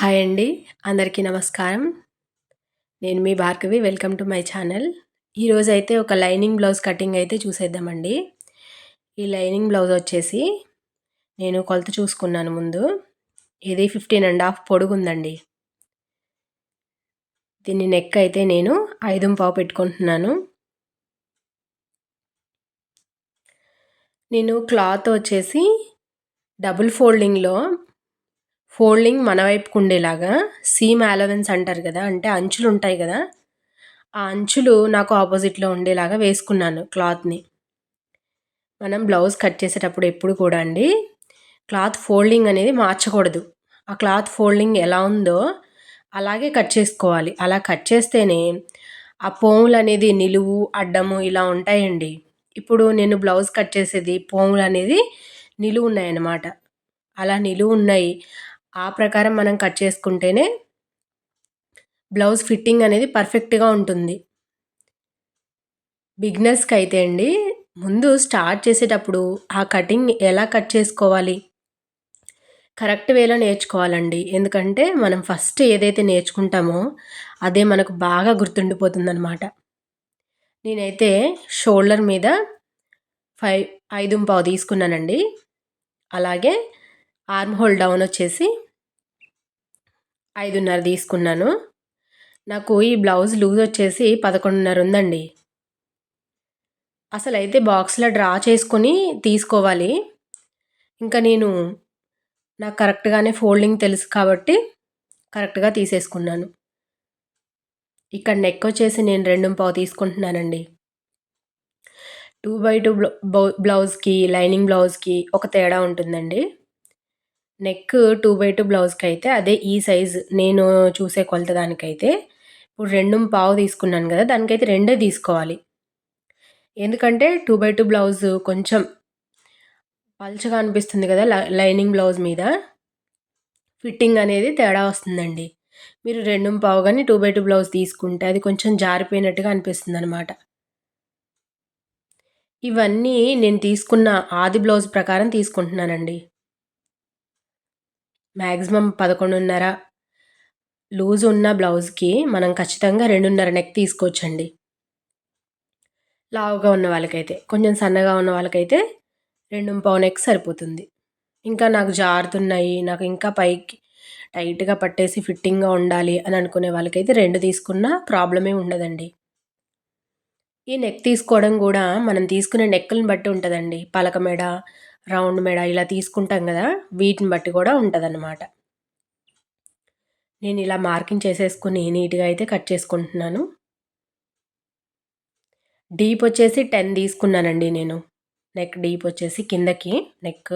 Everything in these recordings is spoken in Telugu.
హాయ్ అండి. అందరికీ నమస్కారం. నేను మీ Bhargavi. Welcome to my channel. ఈరోజు అయితే ఒక లైనింగ్ బ్లౌజ్ కటింగ్ అయితే చూసేద్దామండి. ఈ లైనింగ్ బ్లౌజ్ వచ్చేసి నేను కొలత చూసుకున్నాను ముందు. ఇది ఫిఫ్టీన్ అండ్ హాఫ్ పొడుగు ఉందండి దీన్ని నెక్ అయితే నేను ఐదు పావు పెట్టుకుంటున్నాను. నేను క్లాత్ వచ్చేసి డబుల్ ఫోల్డింగ్లో ఫోల్డింగ్ మన వైపుకు ఉండేలాగా సీమ్ అలవెన్స్ అంటారు కదా అంటే అంచులు ఉంటాయి కదా ఆ అంచులు నాకు ఆపోజిట్లో ఉండేలాగా వేసుకున్నాను క్లాత్ని. మనం బ్లౌజ్ కట్ చేసేటప్పుడు ఎప్పుడు కూడా అండి క్లాత్ ఫోల్డింగ్ అనేది మార్చకూడదు. ఆ క్లాత్ ఫోల్డింగ్ ఎలా ఉందో అలాగే కట్ చేసుకోవాలి. అలా కట్ చేస్తేనే ఆ పోములు అనేది నిలువు అడ్డము ఇలా ఉంటాయండి. ఇప్పుడు నేను బ్లౌజ్ కట్ చేసేది పోములు అనేది నిలువు ఉన్నాయన్నమాట. అలా నిలువు ఉన్నాయి. ఆ ప్రకారం మనం కట్ చేసుకుంటేనే బ్లౌజ్ ఫిట్టింగ్ అనేది పర్ఫెక్ట్గా ఉంటుంది. బిగ్నర్స్కి అయితే అండి ముందు స్టార్ట్ చేసేటప్పుడు ఆ కటింగ్ ఎలా కట్ చేసుకోవాలి? కరెక్ట్ వేలో నేర్చుకోవాలండి. ఎందుకంటే మనం ఫస్ట్ ఏదైతే నేర్చుకుంటామో అదే మనకు బాగా గుర్తుండిపోతుందన్నమాట. నేనైతే షోల్డర్ మీద ఫైవ్ ఐదు పావు తీసుకున్నానండి. అలాగే ఆర్మ్ హోల్ డౌన్ వచ్చేసి ఐదున్నర తీసుకున్నాను. నాకు ఈ బ్లౌజ్ లూజ్ వచ్చేసి పదకొండున్నర ఉందండి. అసలు అయితే బాక్స్లో డ్రా చేసుకొని తీసుకోవాలి. ఇంకా నేను నాకు కరెక్ట్గానే ఫోల్డింగ్ తెలుసు కాబట్టి కరెక్ట్గా తీసేసుకున్నాను. ఇక్కడ నెక్ వచ్చేసి నేను రెండు పావు తీసుకుంటున్నానండి. టూ బై టూ బ్లౌజ్కి లైనింగ్ బ్లౌజ్కి ఒక తేడా ఉంటుందండి. నెక్ టూ బై టూ బ్లౌజ్కి అయితే అదే ఈ సైజ్ నేను చూసే కొలత దానికైతే. ఇప్పుడు రెండు పావు తీసుకున్నాను కదా దానికైతే రెండే తీసుకోవాలి. ఎందుకంటే టూ బై టూ బ్లౌజ్ కొంచెం పల్చగా అనిపిస్తుంది కదా లైనింగ్ బ్లౌజ్ మీద. ఫిట్టింగ్ అనేది తేడా వస్తుందండి. మీరు రెండు పావు కానీ టూ బై టూ బ్లౌజ్ తీసుకుంటే అది కొంచెం జారిపోయినట్టుగా అనిపిస్తుంది అనమాట ఇవన్నీ నేను తీసుకున్న ఆది బ్లౌజ్ ప్రకారం తీసుకుంటున్నానండి. మ్యాక్సిమం పదకొండున్నర లూజ్ ఉన్న బ్లౌజ్కి మనం ఖచ్చితంగా రెండున్నర నెక్ తీసుకోవచ్చండి. లావుగా ఉన్న వాళ్ళకైతే కొంచెం సన్నగా ఉన్న వాళ్ళకైతే రెండు పావు నెక్ సరిపోతుంది. ఇంకా నాకు జారుతున్నాయి నాకు ఇంకా పైకి టైట్గా పట్టేసి ఫిట్టింగ్గా ఉండాలి అని అనుకునే వాళ్ళకైతే రెండు తీసుకున్నా ప్రాబ్లమే ఉండదండి. ఈ నెక్ తీసుకోవడం కూడా మనం తీసుకునే నెక్కులను బట్టి ఉంటుందండి. పలక మెడ రౌండ్ మెడ ఇలా తీసుకుంటాం కదా వీటిని బట్టి కూడా ఉంటుందన్నమాట. నేను ఇలా మార్కింగ్ చేసేసుకుని నీట్గా అయితే కట్ చేసుకుంటున్నాను. డీప్ వచ్చేసి టెన్ తీసుకున్నానండి నేను. నెక్ డీప్ వచ్చేసి కిందకి నెక్.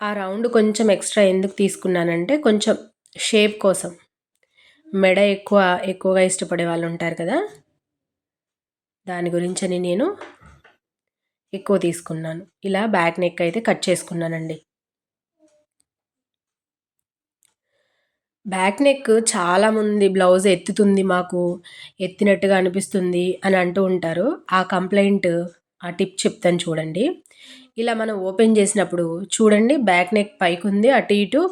ఆ రౌండ్ కొంచెం ఎక్స్ట్రా ఎందుకు తీసుకున్నానంటే కొంచెం షేప్ కోసం. మెడ ఎక్కువ ఎక్కువగా ఇష్టపడే వాళ్ళు ఉంటారు కదా దాని గురించని నేను ఎక్కువ తీసుకున్నాను. ఇలా బ్యాక్ నెక్ అయితే కట్ చేసుకున్నానండి. బ్యాక్ నెక్ చాలామంది బ్లౌజ్ ఎత్తుతుంది మాకు. ఎత్తినట్టుగా అనిపిస్తుంది అని అంటూ ఉంటారు. ఆ కంప్లైంట్ ఆ టిప్ చెప్తాను చూడండి. ఇలా మనం ఓపెన్ చేసినప్పుడు చూడండి బ్యాక్ నెక్ పైకి ఉంది అటు ఇటు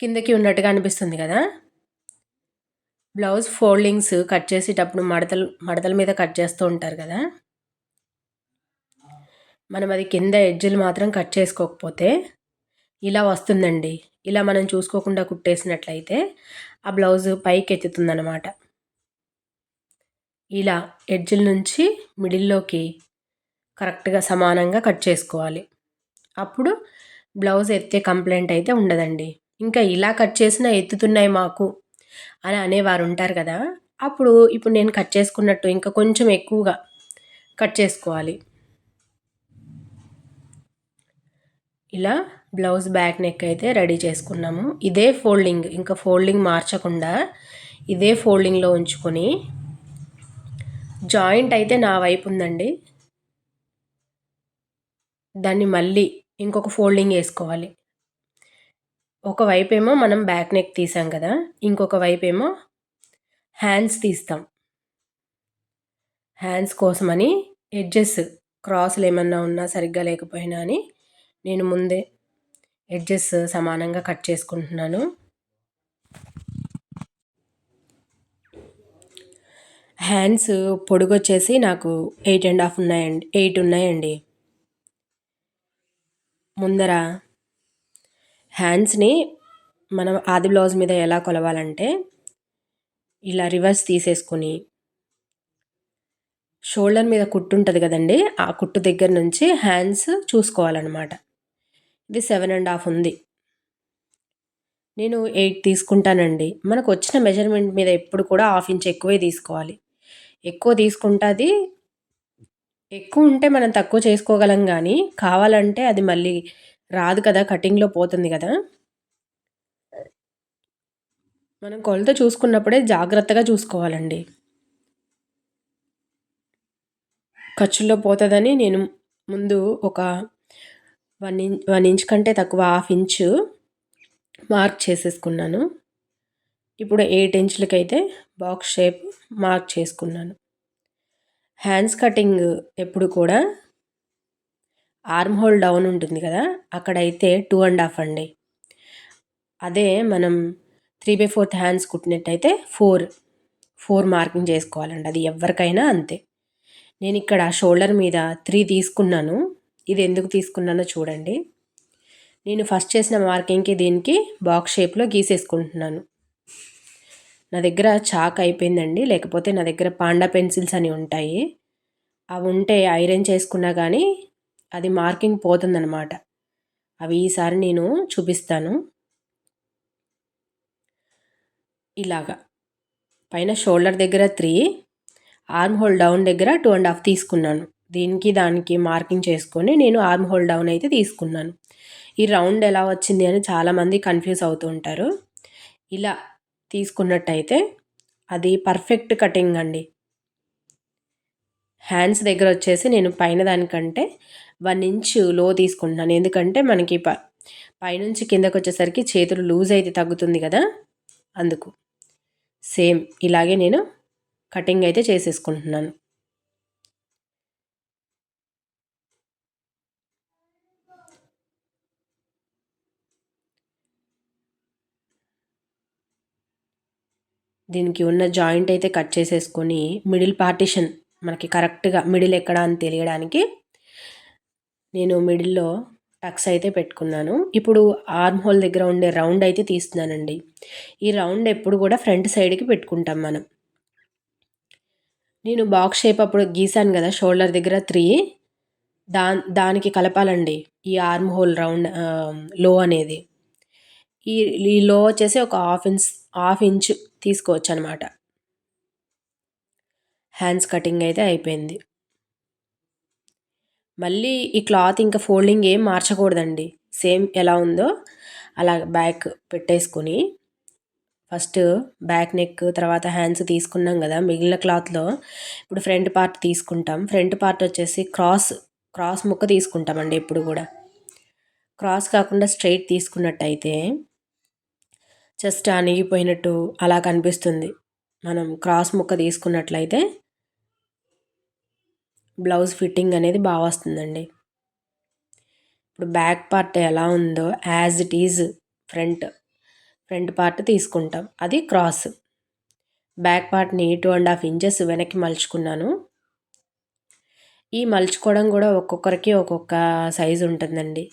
కిందకి ఉన్నట్టుగా అనిపిస్తుంది కదా. బ్లౌజ్ ఫోల్డింగ్స్ కట్ చేసేటప్పుడు మడతలు మడతల మీద కట్ చేస్తూ ఉంటారు కదా. మనం అది కింద ఎడ్జులు మాత్రం కట్ చేసుకోకపోతే ఇలా వస్తుందండి. ఇలా మనం చూసుకోకుండా కుట్టేసినట్లయితే ఆ బ్లౌజ్ పైకి ఎత్తుతుందనమాట ఇలా ఎడ్జిల నుంచి మిడిల్లోకి కరెక్ట్గా సమానంగా కట్ చేసుకోవాలి. అప్పుడు బ్లౌజ్ ఎత్తే కంప్లైంట్ అయితే ఉండదండి. ఇంకా ఇలా కట్ చేసినా ఎత్తుతున్నాయి మాకు అని అనేవారు ఉంటారు కదా అప్పుడు ఇప్పుడు నేను కట్ చేసుకున్నట్టు ఇంకా కొంచెం ఎక్కువగా కట్ చేసుకోవాలి. ఇలా బ్లౌజ్ బ్యాక్ నెక్ అయితే రెడీ చేసుకున్నాము. ఇదే ఫోల్డింగ్ ఇంకా ఫోల్డింగ్ మార్చకుండా ఇదే ఫోల్డింగ్లో ఉంచుకొని జాయింట్ అయితే నా వైపు ఉందండి. దాన్ని మళ్ళీ ఇంకొక ఫోల్డింగ్ వేసుకోవాలి. ఒక ఏమో మనం బ్యాక్ నెక్ తీసాం కదా ఇంకొక వైపేమో హ్యాండ్స్ తీస్తాం. హ్యాండ్స్ కోసమని ఎడ్జెస్ క్రాస్లు ఏమన్నా ఉన్నా సరిగ్గా లేకపోయినా అని నేను ముందే ఎడ్జెస్ సమానంగా కట్ చేసుకుంటున్నాను. హ్యాండ్స్ పొడుగు వచ్చేసి నాకు ఎయిట్ అండ్ హాఫ్ ఉన్నాయండి ఎయిట్ ఉన్నాయండి. ముందర హ్యాండ్స్ని మనం ఆది బ్లౌజ్ మీద ఎలా కొలవాలంటే ఇలా రివర్స్ తీసేసుకొని షోల్డర్ మీద కుట్టు ఉంటుంది కదండి ఆ కుట్టు దగ్గర నుంచి హ్యాండ్స్ చూసుకోవాలన్నమాట. ఇది సెవెన్ అండ్ హాఫ్ ఉంది. నేను ఎయిట్ తీసుకుంటానండి. మనకు వచ్చిన మెజర్మెంట్ మీద ఎప్పుడు కూడా హాఫ్ ఇంచ్ ఎక్కువే తీసుకోవాలి. ఎక్కువ తీసుకుంటుంది ఎక్కువ ఉంటే మనం తక్కువ చేసుకోగలం కానీ కావాలంటే అది మళ్ళీ రాదు కదా కటింగ్లో పోతుంది కదా. మనం కొలత చూసుకున్నప్పుడే జాగ్రత్తగా చూసుకోవాలండి. ఖర్చుల్లో పోతుందని నేను ముందు ఒక వన్ ఇంచ్ వన్ ఇంచ్ కంటే తక్కువ హాఫ్ ఇంచు మార్క్ చేసేసుకున్నాను. ఇప్పుడు ఎయిట్ ఇంచులకైతే బాక్స్ షేప్ మార్క్ చేసుకున్నాను. హ్యాండ్స్ కటింగ్ ఎప్పుడు కూడా ఆర్మ్ హోల్ డౌన్ ఉంటుంది కదా అక్కడైతే టూ అండ్ హాఫ్ అండి. అదే మనం త్రీ బై ఫోర్త్ హ్యాండ్స్ కుట్టినట్టయితే ఫోర్ ఫోర్ మార్కింగ్ చేసుకోవాలండి అది ఎవరికైనా అంతే. నేను ఇక్కడ షోల్డర్ మీద త్రీ తీసుకున్నాను. ఇది ఎందుకు తీసుకున్నానో చూడండి. నేను ఫస్ట్ చేసిన మార్కింగ్కి దీనికి బాక్స్ షేప్లో గీసేసుకుంటున్నాను. నా దగ్గర చాక్ అయిపోయిందండి. లేకపోతే నా దగ్గర పాండా పెన్సిల్స్ అని ఉంటాయి. అవి ఉంటే ఐరన్ చేసుకున్నా కానీ అది మార్కింగ్ పోతుందన్నమాట. అవి ఈసారి నేను చూపిస్తాను. ఇలాగా. పైన షోల్డర్ దగ్గర త్రీ ఆర్మ్ హోల్ డౌన్ దగ్గర టూ అండ్ హాఫ్ తీసుకున్నాను. దీనికి దానికి మార్కింగ్ చేసుకొని నేను ఆర్మ్ హోల్ డౌన్ అయితే తీసుకున్నాను. ఈ రౌండ్ ఎలా వచ్చింది అని చాలామంది కన్ఫ్యూజ్ అవుతూ ఉంటారు. ఇలా తీసుకున్నట్టయితే అది పర్ఫెక్ట్ కటింగ్ అండి. హ్యాండ్స్ దగ్గర వచ్చేసి నేను పైన దానికంటే వన్ ఇంచ్లో తీసుకుంటున్నాను. ఎందుకంటే మనకి ప పైనుంచి కిందకు వచ్చేసరికి చేతులు లూజ్ అయితే తగ్గుతుంది కదా. అందుకు సేమ్ ఇలాగే నేను కటింగ్ అయితే చేసేసుకుంటున్నాను. దీనికి ఉన్న జాయింట్ అయితే కట్ చేసేసుకొని మిడిల్ పార్టిషన్ మనకి కరెక్ట్గా మిడిల్ ఎక్కడ అని తెలియడానికి నేను మిడిల్లో టక్స్ అయితే పెట్టుకున్నాను. ఇప్పుడు ఆర్మ్ హోల్ దగ్గర ఉండే రౌండ్ అయితే తీస్తున్నానండి. ఈ రౌండ్ ఎప్పుడు కూడా ఫ్రంట్ సైడ్కి పెట్టుకుంటాం మనం. నేను బాక్స్ షేప్ అప్పుడు గీసాను కదా షోల్డర్ దగ్గర త్రీ. దా దానికి కలపాలండి ఈ ఆర్మ్ హోల్ రౌండ్లో అనేది. ఈ ఈ లో వచ్చేసి ఒక హాఫ్ ఇంచ్ హాఫ్ ఇంచ్ తీసుకోవచ్చు అనమాట హ్యాండ్స్ కటింగ్ అయితే అయిపోయింది. మళ్ళీ ఈ క్లాత్ ఇంకా ఫోల్డింగ్ ఏం మార్చకూడదండి. సేమ్ ఎలా ఉందో అలా బ్యాక్ పెట్టేసుకొని ఫస్ట్ బ్యాక్ నెక్ తర్వాత హ్యాండ్స్ తీసుకున్నాం కదా మిగిలిన క్లాత్లో ఇప్పుడు ఫ్రంట్ పార్ట్ తీసుకుంటాం. ఫ్రంట్ పార్ట్ వచ్చేసి క్రాస్ క్రాస్ ముక్క తీసుకుంటామండి ఇప్పుడు కూడా. క్రాస్ కాకుండా స్ట్రైట్ తీసుకున్నట్టయితే జస్ట్ అణిగిపోయినట్టు అలా కనిపిస్తుంది. మనం క్రాస్ ముక్క తీసుకున్నట్లయితే బ్లౌజ్ ఫిట్టింగ్ అనేది బాగా వస్తుందండి. ఇప్పుడు బ్యాక్ పార్ట్ ఎలా ఉందో as it is front front part తీసుకుంటాం. అది క్రాస్. బ్యాక్ పార్ట్ని టూ అండ్ హాఫ్ ఇంచెస్ వెనక్కి మలుచుకున్నాను. ఈ మలుచుకోవడం కూడా ఒక్కొక్కరికి ఒక్కొక్క సైజు ఉంటుందండి.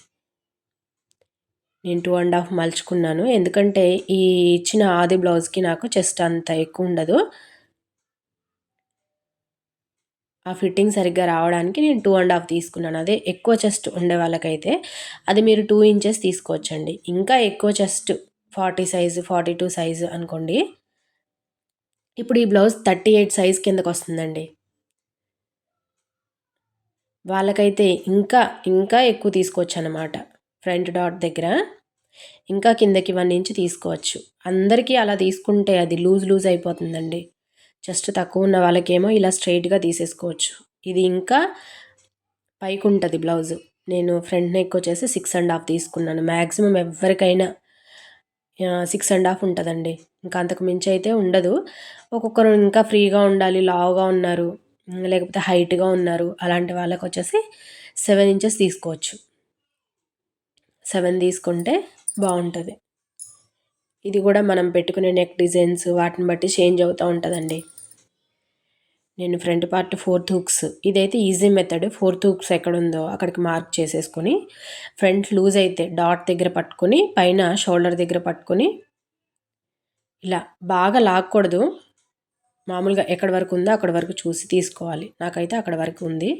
నేను టూ అండ్ హాఫ్ మలుచుకున్నాను. ఎందుకంటే ఈ ఇచ్చిన ఆది బ్లౌజ్కి నాకు చెస్ట్ అంత ఎక్కువ ఉండదు. ఆ ఫిట్టింగ్ సరిగ్గా రావడానికి నేను టూ అండ్ హాఫ్ తీసుకున్నాను. అదే ఎక్కువ చెస్ట్ ఉండే వాళ్ళకైతే అది మీరు టూ ఇంచెస్ తీసుకోవచ్చండి. ఇంకా ఎక్కువ chest forty size forty two size అనుకోండి. ఇప్పుడు ఈ బ్లౌజ్ థర్టీ ఎయిట్ సైజ్ కిందకు వస్తుందండి. వాళ్ళకైతే ఇంకా ఇంకా ఎక్కువ తీసుకోవచ్చు అన్నమాట ఫ్రంట్ డాట్ దగ్గర ఇంకా కిందకి వన్ ఇంచ్ తీసుకోవచ్చు. అందరికీ అలా తీసుకుంటే అది లూజ్ లూజ్ అయిపోతుందండి. జస్ట్ తక్కువ ఉన్న వాళ్ళకేమో ఇలా స్ట్రైట్గా తీసేసుకోవచ్చు. ఇది ఇంకా పైకి ఉంటుంది బ్లౌజ్. నేను ఫ్రంట్ నెక్ వచ్చేసి సిక్స్ అండ్ హాఫ్ తీసుకున్నాను. మ్యాక్సిమం ఎవరికైనా సిక్స్ అండ్ హాఫ్ ఉంటుందండి. ఇంకా అంతకు మించి అయితే ఉండదు. ఒక్కొక్కరు ఇంకా ఫ్రీగా ఉండాలి లావుగా ఉన్నారు లేకపోతే హైట్గా ఉన్నారు. అలాంటి వాళ్ళకి వచ్చేసి సెవెన్ ఇంచెస్ తీసుకోవచ్చు. సెవెన్ తీసుకుంటే బాగుంటుంది. ఇది కూడా మనం పెట్టుకునే నెక్ డిజైన్స్ వాటిని బట్టి చేంజ్ అవుతూ ఉంటుందండి. నేను ఫ్రంట్ పార్ట్ ఫోర్త్ హుక్స్ ఇదైతే ఈజీ మెథడ్. ఫోర్త్ హుక్స్ ఎక్కడ ఉందో అక్కడికి మార్క్ చేసేసుకొని ఫ్రంట్ లూజ్ అయితే డాట్ దగ్గర పట్టుకొని పైన షోల్డర్ దగ్గర పట్టుకొని ఇలా బాగా లాక్కూడదు. మామూలుగా ఎక్కడి వరకు ఉందో అక్కడి వరకు చూసి తీసుకోవాలి. నాకైతే అక్కడ వరకు ఉంది.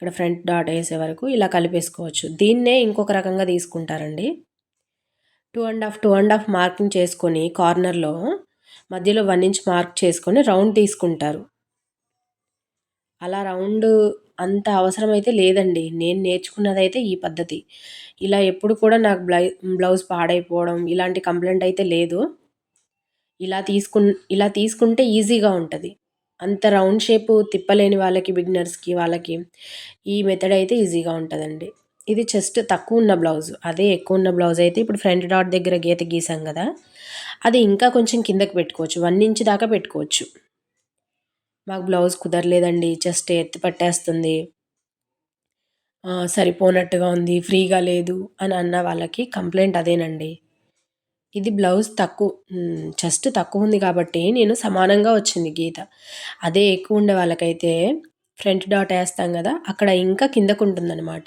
ఇక్కడ ఫ్రంట్ డాట్ వేసే వరకు ఇలా కలిపేసుకోవచ్చు. దీన్నే ఇంకొక రకంగా తీసుకుంటారండి. Two and half two and half marking చేసుకొని కార్నర్లో మధ్యలో వన్ ఇంచ్ మార్క్ చేసుకొని రౌండ్ తీసుకుంటారు. అలా రౌండ్ అంత అవసరమైతే లేదండి. నేను నేర్చుకున్నది అయితే ఈ పద్ధతి. ఇలా ఎప్పుడు కూడా నాకు బ్లై బ్లౌజ్ పాడైపోవడం ఇలాంటి కంప్లైంట్ అయితే లేదు. ఇలా తీసుకు ఇలా తీసుకుంటే ఈజీగా ఉంటుంది. అంత రౌండ్ షేప్ తిప్పలేని వాళ్ళకి బిగినర్స్కి వాళ్ళకి ఈ మెథడ్ అయితే ఈజీగా ఉంటుందండి. ఇది చెస్ట్ తక్కువ ఉన్న బ్లౌజ్. అదే ఎక్కువ ఉన్న బ్లౌజ్ అయితే ఇప్పుడు ఫ్రంట్ డాట్ దగ్గర గీత గీసాం కదా అది ఇంకా కొంచెం కిందకి పెట్టుకోవచ్చు. వన్ ఇంచ్ దాకా పెట్టుకోవచ్చు. మాకు బ్లౌజ్ కుదరలేదండి. చెస్ట్ ఎత్తి పట్టేస్తుంది. సరిపోనట్టుగా ఉంది ఫ్రీగా లేదు అని అన్న వాళ్ళకి కంప్లైంట్ అదేనండి. ఇది బ్లౌజ్ తక్కువ చెస్ట్ తక్కువ ఉంది కాబట్టి నేను సమానంగా వచ్చింది గీత. అదే ఎక్కువ ఉండే వాళ్ళకైతే ఫ్రంట్ డాట్ వేస్తాం కదా అక్కడ ఇంకా కిందకు ఉంటుందన్నమాట.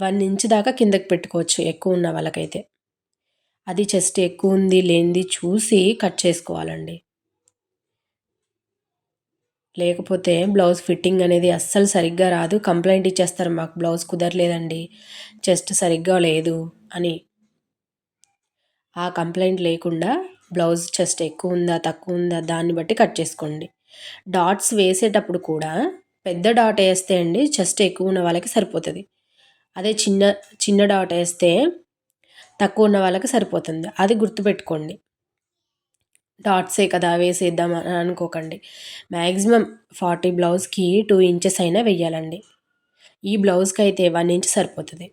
వన్ ఇంచ్ దాకా కిందకు పెట్టుకోవచ్చు ఎక్కువ ఉన్న వాళ్ళకైతే. అది చెస్ట్ ఎక్కువ ఉంది లేనిది చూసి కట్ చేసుకోవాలండి. లేకపోతే బ్లౌజ్ ఫిట్టింగ్ అనేది అస్సలు సరిగ్గా రాదు. కంప్లైంట్ ఇచ్చేస్తారు మాకు బ్లౌజ్ కుదరలేదండి చెస్ట్ సరిగ్గా లేదు అని. ఆ కంప్లైంట్ లేకుండా బ్లౌజ్ చెస్ట్ ఎక్కువ ఉందా తక్కువ ఉందా దాన్ని బట్టి కట్ చేసుకోండి. డాట్స్ వేసేటప్పుడు కూడా పెద్ద డాట్ వేస్తే అండి చెస్ట్ ఎక్కువ ఉన్న వాళ్ళకి సరిపోతుంది. అదే చిన్న చిన్న డాట్ వేస్తే తక్కువ ఉన్న వాళ్ళకి సరిపోతుంది. అది గుర్తుపెట్టుకోండి. డాట్సే కదా వేసేద్దాం అని అనుకోకండి. మ్యాక్సిమం ఫార్టీ బ్లౌజ్కి టూ ఇంచెస్ అయినా వెయ్యాలండి. ఈ బ్లౌజ్కి అయితే వన్ ఇంచ్ సరిపోతుంది.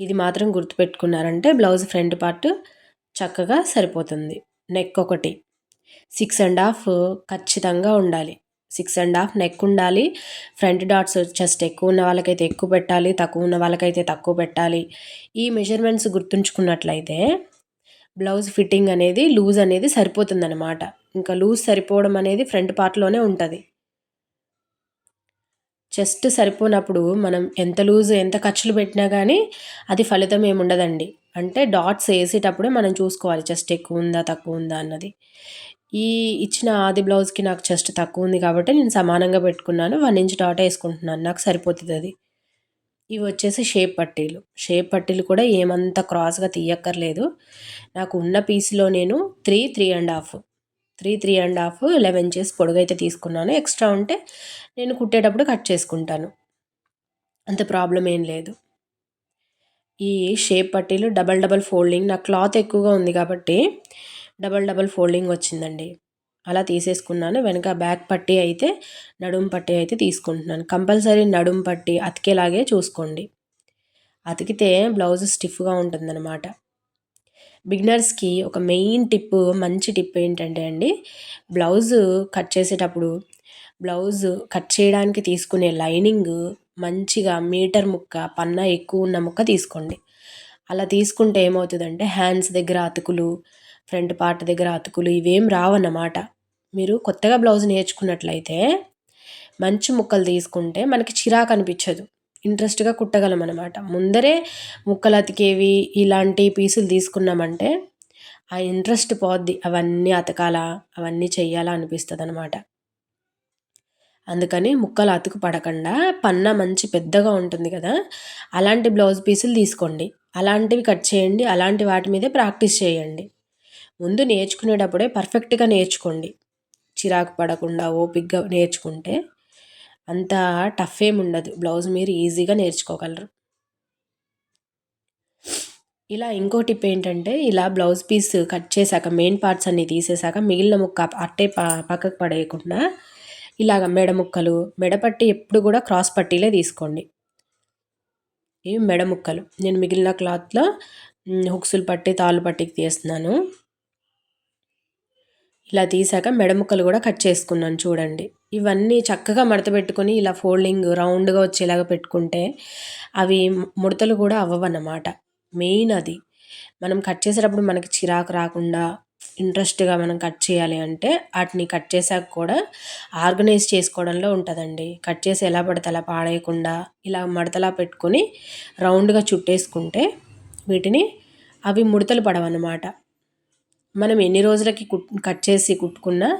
ఇది మాత్రం గుర్తుపెట్టుకున్నారంటే బ్లౌజ్ ఫ్రంట్ పార్ట్ చక్కగా సరిపోతుంది. నెక్ ఒకటి. సిక్స్ అండ్ హాఫ్ ఖచ్చితంగా ఉండాలి. సిక్స్ అండ్ హాఫ్ నెక్ ఉండాలి. ఫ్రంట్ డాట్స్ చెస్ట్ ఎక్కువ ఉన్న వాళ్ళకైతే ఎక్కువ పెట్టాలి తక్కువ ఉన్న వాళ్ళకైతే తక్కువ పెట్టాలి. ఈ మెజర్మెంట్స్ గుర్తుంచుకున్నట్లయితే బ్లౌజ్ ఫిట్టింగ్ అనేది లూజ్ అనేది సరిపోతుందన్నమాట. ఇంకా లూజ్ సరిపోవడం అనేది ఫ్రంట్ పార్ట్లోనే ఉంటుంది. జస్ట్ సరిపోనప్పుడు మనం ఎంత లూజ్ ఎంత ఖర్చులు పెట్టినా కానీ అది ఫలితం ఏముండదండి అంటే డాట్స్ వేసేటప్పుడే మనం చూసుకోవాలి చెస్ట్ ఎక్కువ ఉందా తక్కువ ఉందా అన్నది. ఈ ఇచ్చిన ఆది బ్లౌజ్కి నాకు చెస్ట్ తక్కువ ఉంది కాబట్టి నేను సమానంగా పెట్టుకున్నాను. వన్ ఇంచ్ డాట్ వేసుకుంటున్నాను. నాకు సరిపోతుంది అది. ఇవి వచ్చేసి షేప్ పట్టీలు. షేప్ పట్టీలు కూడా ఏమంత క్రాస్గా తీయక్కర్లేదు. నాకు ఉన్న పీస్లో నేను three three and half. Three three and half eleven inches పొడుగైతే తీసుకున్నాను. ఎక్స్ట్రా ఉంటే నేను కుట్టేటప్పుడు కట్ చేసుకుంటాను. అంత ప్రాబ్లం ఏం లేదు. ఈ షేప్ పట్టీలు డబల్ డబల్ ఫోల్డింగ్ నా క్లాత్ ఎక్కువగా ఉంది కాబట్టి డబల్ డబల్ ఫోల్డింగ్ వచ్చిందండి. అలా తీసేసుకున్నాను. వెనక బ్యాక్ పట్టీ అయితే నడుం పట్టీ అయితే తీసుకుంటున్నాను. కంపల్సరీ నడుం పట్టీ అతికేలాగే చూసుకోండి. అతికితే బ్లౌజ్ స్టిఫ్గా ఉంటుందన్నమాట. బిగినర్స్కి ఒక మెయిన్ టిప్ మంచి టిప్ ఏంటంటే అండి బ్లౌజ్ కట్ చేసేటప్పుడు బ్లౌజ్ కట్ చేయడానికి తీసుకునే లైనింగ్ మంచిగా మీటర్ ముక్క పన్న ఎక్కువ ఉన్న ముక్క తీసుకోండి. అలా తీసుకుంటే ఏమవుతుందంటే హ్యాండ్స్ దగ్గర అతుకులు ఫ్రంట్ పార్ట్ దగ్గర అతుకులు ఇవేం రావన్నమాట. మీరు కొత్తగా బ్లౌజ్ నేర్చుకున్నట్లయితే మంచి ముక్కలు తీసుకుంటే మనకి చిరాకు అనిపించదు. ఇంట్రెస్ట్గా కుట్టగలం అనమాట ముందరే ముక్కలు అతికేవి ఇలాంటి పీసులు తీసుకున్నామంటే ఆ ఇంట్రెస్ట్ పోద్ది. అవన్నీ అతకాలా అవన్నీ చెయ్యాలా అనిపిస్తుంది అనమాట అందుకని ముక్కలు అతుకు పడకుండా. పన్న మంచి పెద్దగా ఉంటుంది కదా. అలాంటి బ్లౌజ్ పీసులు తీసుకోండి. అలాంటివి కట్ చేయండి. అలాంటి వాటి మీదే ప్రాక్టీస్ చేయండి. ముందు నేర్చుకునేటప్పుడే పర్ఫెక్ట్గా నేర్చుకోండి. చిరాకు పడకుండా ఓపిక్గా నేర్చుకుంటే అంత టఫ్ ఏమి ఉండదు. బ్లౌజ్ మీరు ఈజీగా నేర్చుకోగలరు. ఇలా ఇంకో టిప్ ఏంటంటే ఇలా బ్లౌజ్ పీస్ కట్ చేశాక మెయిన్ పార్ట్స్ అన్నీ తీసేశాక మిగిలిన ముక్క అట్టే పక్కకు పడేయకుండా ఇలాగ మెడ ముక్కలు మెడపట్టి ఎప్పుడు కూడా క్రాస్ పట్టీలే తీసుకోండి. ఇవి మెడ ముక్కలు. నేను మిగిలిన క్లాత్లో హుక్సులు పట్టి తాళ్ళు పట్టికి తీస్తున్నాను. ఇలా తీసాక మెడముక్కలు కూడా కట్ చేసుకున్నాను చూడండి. ఇవన్నీ చక్కగా మడతపెట్టుకొని ఇలా ఫోల్డింగ్ రౌండ్గా వచ్చేలాగా పెట్టుకుంటే అవి ముడతలు కూడా అవ్వవన్నమాట. మెయిన్ అది. మనం కట్ చేసేటప్పుడు మనకి చిరాకు రాకుండా ఇంట్రెస్ట్గా మనం కట్ చేయాలి అంటే వాటిని కట్ చేసాక కూడా ఆర్గనైజ్ చేసుకోవడంలో ఉంటుందండి. కట్ చేసి ఎలా పడితే అలా పాడేయకుండా ఇలా మడతలా పెట్టుకొని రౌండ్గా చుట్టేసుకుంటే వీటిని అవి ముడతలు పడవన్నమాట. మనం ఎన్ని రోజులకి కుట్ కట్ చేసి కుట్టుకున్నా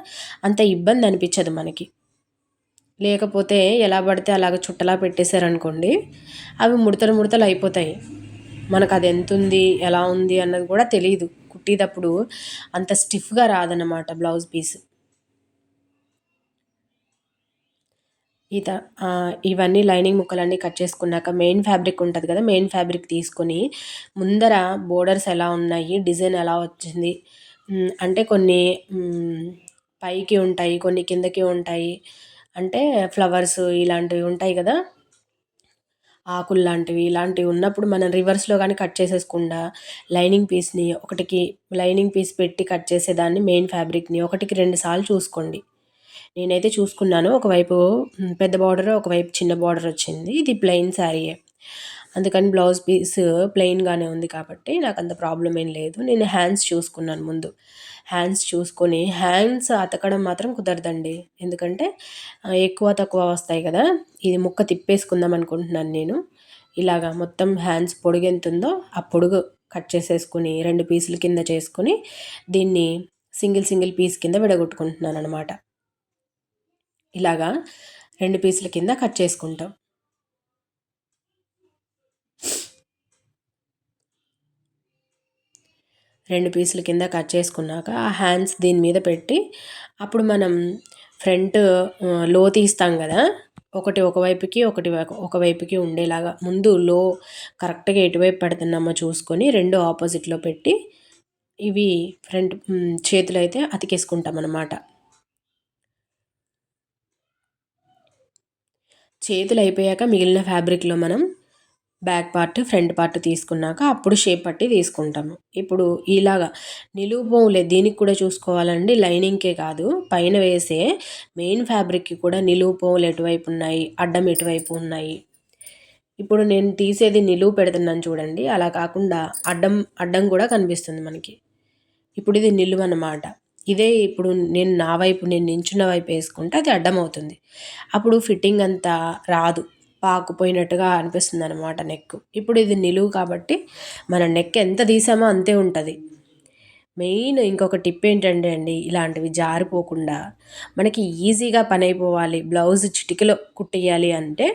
అంత ఇబ్బంది అనిపించదు మనకి. లేకపోతే ఎలా పడితే అలాగ చుట్టలా పెట్టేశారనుకోండి అవి ముడతలు ముడతలు అయిపోతాయి. మనకు అది ఎంత ఉంది ఎలా ఉంది అన్నది కూడా తెలియదు కుట్టేటప్పుడు అంత స్టిఫ్గా రాదన్నమాట బ్లౌజ్ పీస్. ఈత ఇవన్నీ లైనింగ్ ముక్కలన్నీ కట్ చేసుకున్నాక మెయిన్ ఫ్యాబ్రిక్ ఉంటుంది కదా మెయిన్ ఫ్యాబ్రిక్ తీసుకొని ముందర బోర్డర్స్ ఎలా ఉన్నాయి డిజైన్ ఎలా వచ్చింది అంటే కొన్ని పైకి ఉంటాయి కొన్ని కిందకి ఉంటాయి. అంటే ఫ్లవర్స్ ఇలాంటివి ఉంటాయి కదా? ఆకులు లాంటివి ఇలాంటివి ఉన్నప్పుడు మనం రివర్స్లో కానీ కట్ చేసేసుకుండా లైనింగ్ పీస్ని ఒకటికి లైనింగ్ పీస్ పెట్టి కట్ చేసేదాన్ని మెయిన్ ఫ్యాబ్రిక్ని. ఒకటికి రెండు సార్లు చూసుకోండి. నేనైతే చూసుకున్నాను. ఒకవైపు పెద్ద బార్డర్ ఒకవైపు చిన్న బార్డర్ వచ్చింది. ఇది ప్లెయిన్ శారీయే. అందుకని బ్లౌజ్ పీస్ ప్లెయిన్గానే ఉంది కాబట్టి నాకు అంత ప్రాబ్లం ఏం లేదు. నేను హ్యాండ్స్ చూసుకున్నాను ముందు. హ్యాండ్స్ చూసుకొని హ్యాండ్స్ అతకడం మాత్రం కుదరదండి. ఎందుకంటే ఎక్కువ తక్కువ వస్తాయి కదా. ఇది ముక్క తిప్పేసుకుందాం అనుకుంటున్నాను నేను. ఇలాగా మొత్తం హ్యాండ్స్ పొడుగు ఎంత ఉందో ఆ పొడుగు కట్ చేసేసుకుని రెండు పీసులు కింద చేసుకుని దీన్ని సింగిల్ సింగిల్ పీస్ కింద విడగొట్టుకుంటున్నాను అనమాట ఇలాగా రెండు పీసుల కింద కట్ చేసుకుంటాం. రెండు పీసులు కింద కట్ చేసుకున్నాక ఆ హ్యాండ్స్ దీని మీద పెట్టి అప్పుడు మనం ఫ్రంట్లో తీస్తాం కదా. ఒకటి ఒకవైపుకి ఒకటి ఒకవైపుకి ఉండేలాగా ముందు లో కరెక్ట్గా ఎటువైపు పెడుతున్నామో చూసుకొని రెండు ఆపోజిట్లో పెట్టి ఇవి ఫ్రంట్ చేతులు అయితే అతికేసుకుంటాం అన్నమాట. చేతులు అయిపోయాక మిగిలిన ఫ్యాబ్రిక్లో మనం బ్యాక్ పార్ట్ ఫ్రంట్ పార్ట్ తీసుకున్నాక అప్పుడు షేప్ పట్టి తీసుకుంటాము. ఇప్పుడు ఇలాగా నిలువు పోవులే దీనికి కూడా చూసుకోవాలండి. లైనింగ్కే కాదు పైన వేసే మెయిన్ ఫ్యాబ్రిక్కి కూడా నిలువు పోవులు ఎటువైపు ఉన్నాయి అడ్డం ఎటువైపు ఉన్నాయి. ఇప్పుడు నేను తీసేది నిలువు పెడుతున్నాను చూడండి. అలా కాకుండా అడ్డం అడ్డం కూడా కనిపిస్తుంది మనకి. ఇప్పుడు ఇది నిలువు అన్నమాట. ఇదే ఇప్పుడు నేను నా వైపు నేను నించున్న వైపు వేసుకుంటే అది అడ్డం అవుతుంది. అప్పుడు ఫిట్టింగ్ అంతా రాదు. పాకుపోయినట్టుగా అనిపిస్తుంది అనమాట నెక్ ఇప్పుడు ఇది నిలువు కాబట్టి మన నెక్ ఎంత తీసామో అంతే ఉంటుంది. మెయిన్ ఇంకొక టిప్ ఏంటంటే అండి ఇలాంటివి జారిపోకుండా మనకి ఈజీగా పని అయిపోవాలి బ్లౌజ్ చిటికలో కుట్టేయాలి అంటే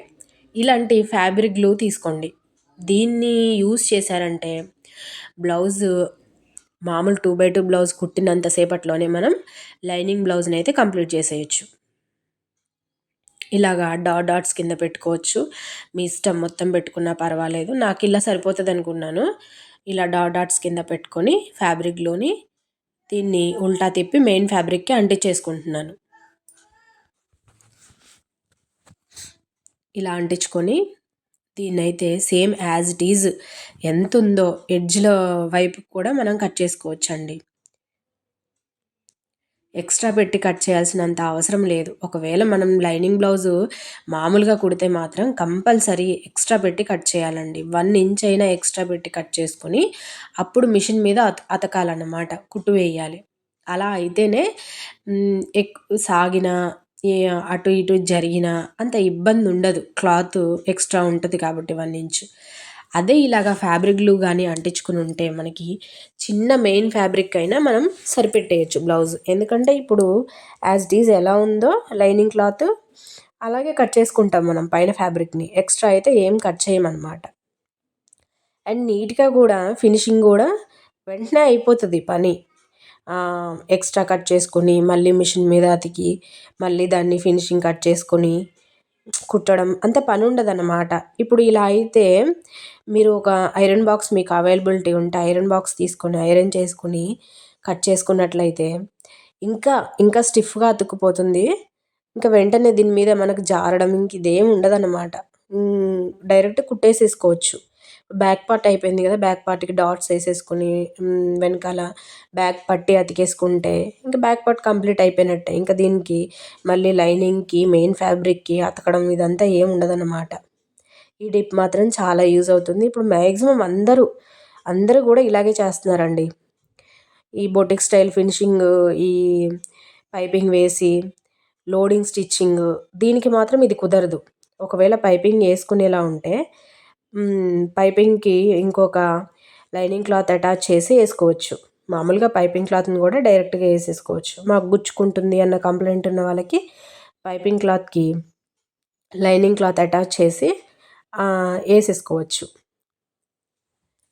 ఇలాంటి ఫ్యాబ్రిక్ గ్లూ తీసుకోండి. దీన్ని యూజ్ చేశారంటే బ్లౌజ్ మామూలు టూ బై టూ బ్లౌజ్ కుట్టినంతసేపట్లోనే మనం లైనింగ్ బ్లౌజ్ని అయితే కంప్లీట్ చేసేయచ్చు. ఇలాగా డాట్ డాట్స్ కింద పెట్టుకోవచ్చు. మీ ఇష్టం మొత్తం పెట్టుకున్నా పర్వాలేదు. నాకు ఇలా సరిపోతుంది అనుకున్నాను. ఇలా డాట్ డాట్స్ కింద పెట్టుకొని ఫ్యాబ్రిక్లోని దీన్ని ఉల్టా తిప్పి మెయిన్ ఫ్యాబ్రిక్కి అంటించేసుకుంటున్నాను ఇలా అంటించుకొని దీన్నైతే సేమ్ యాజ్ ఇట్ ఈజ్ ఎంత ఉందో ఎడ్జ్ల వైపు కూడా మనం కట్ చేసుకోవచ్చండి. ఎక్స్ట్రా పెట్టి కట్ చేయాల్సినంత అవసరం లేదు. ఒకవేళ మనం లైనింగ్ బ్లౌజు మామూలుగా కుడితే మాత్రం కంపల్సరీ ఎక్స్ట్రా పెట్టి కట్ చేయాలండి. వన్ ఇంచ్ అయినా ఎక్స్ట్రా పెట్టి కట్ చేసుకొని అప్పుడు మిషన్ మీద అత అతకాలన్నమాట. కుట్టు వేయాలి. అలా అయితేనే ఎక్కువ సాగిన అటు ఇటు జరిగిన అంత ఇబ్బంది ఉండదు క్లాత్ ఎక్స్ట్రా ఉంటుంది కాబట్టి వన్ ఇంచ్. అదే ఇలాగా ఫ్యాబ్రిక్ గ్లూ కానీ అంటించుకుని ఉంటే మనకి చిన్న మెయిన్ ఫ్యాబ్రిక్ అయినా మనం సరిపెట్టేయచ్చు బ్లౌజ్ ఎందుకంటే ఇప్పుడు యాజ్ డీజ్ ఎలా ఉందో లైనింగ్ క్లాత్ అలాగే కట్ చేసుకుంటాం మనం పైన ఫ్యాబ్రిక్ని ఎక్స్ట్రా అయితే ఏం కట్ చేయమన్నమాట. అండ్ నీట్గా కూడా ఫినిషింగ్ కూడా వెంటనే అయిపోతుంది పని. ఎక్స్ట్రా కట్ చేసుకొని మళ్ళీ మిషన్ మీద అతికి మళ్ళీ దాన్ని ఫినిషింగ్ కట్ చేసుకొని కుట్టడం అంత పని ఉండదన్నమాట. ఇప్పుడు ఇలా అయితే మీరు ఒక ఐరన్ బాక్స్ మీకు అవైలబిలిటీ ఉంటే ఐరన్ బాక్స్ తీసుకొని ఐరన్ చేసుకుని కట్ చేసుకున్నట్లయితే ఇంకా ఇంకా స్టిఫ్గా అతుక్కుపోతుంది. ఇంకా వెంటనే దీని మీద మనకు జారడం ఇంక ఇదేం ఉండదన్నమాట. డైరెక్ట్ కుట్టేసేసుకోవచ్చు. బ్యాక్ పార్ట్ అయిపోయింది కదా బ్యాక్ పార్ట్కి డాట్స్ వేసేసుకుని వెనకాల బ్యాక్ పట్టి అతికేసుకుంటే ఇంకా బ్యాక్ పార్ట్ కంప్లీట్ అయిపోయినట్టే. ఇంకా దీనికి మళ్ళీ లైనింగ్కి మెయిన్ ఫ్యాబ్రిక్కి అతకడం ఇదంతా ఏం ఉండదన్నమాట. ఈ డిప్ మాత్రం చాలా యూజ్ అవుతుంది. ఇప్పుడు మ్యాక్సిమం అందరూ అందరూ కూడా ఇలాగే చేస్తున్నారండి. ఈ బొటిక్ స్టైల్ ఫినిషింగ్ ఈ పైపింగ్ వేసి లోడింగ్ స్టిచ్చింగ్ దీనికి మాత్రం ఇది కుదరదు. ఒకవేళ పైపింగ్ వేసుకునేలా ఉంటే పైపింగ్కి ఇంకొక లైనింగ్ క్లాత్ అటాచ్ చేసి వేసుకోవచ్చు. మామూలుగా పైపింగ్ క్లాత్ని కూడా డైరెక్ట్గా వేసేసుకోవచ్చు. మాకు గుచ్చుకుంటుంది అన్న కంప్లైంట్ ఉన్న వాళ్ళకి పైపింగ్ క్లాత్కి లైనింగ్ క్లాత్ అటాచ్ చేసి వేసేసుకోవచ్చు.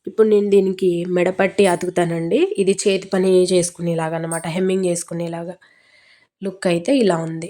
ఇప్పుడు నేను దీనికి మెడపట్టి అతుకుతానండి. ఇది చేతి పని చేసుకునేలాగా అనమాట హెమ్మింగ్ చేసుకునేలాగా లుక్ అయితే ఇలా ఉంది.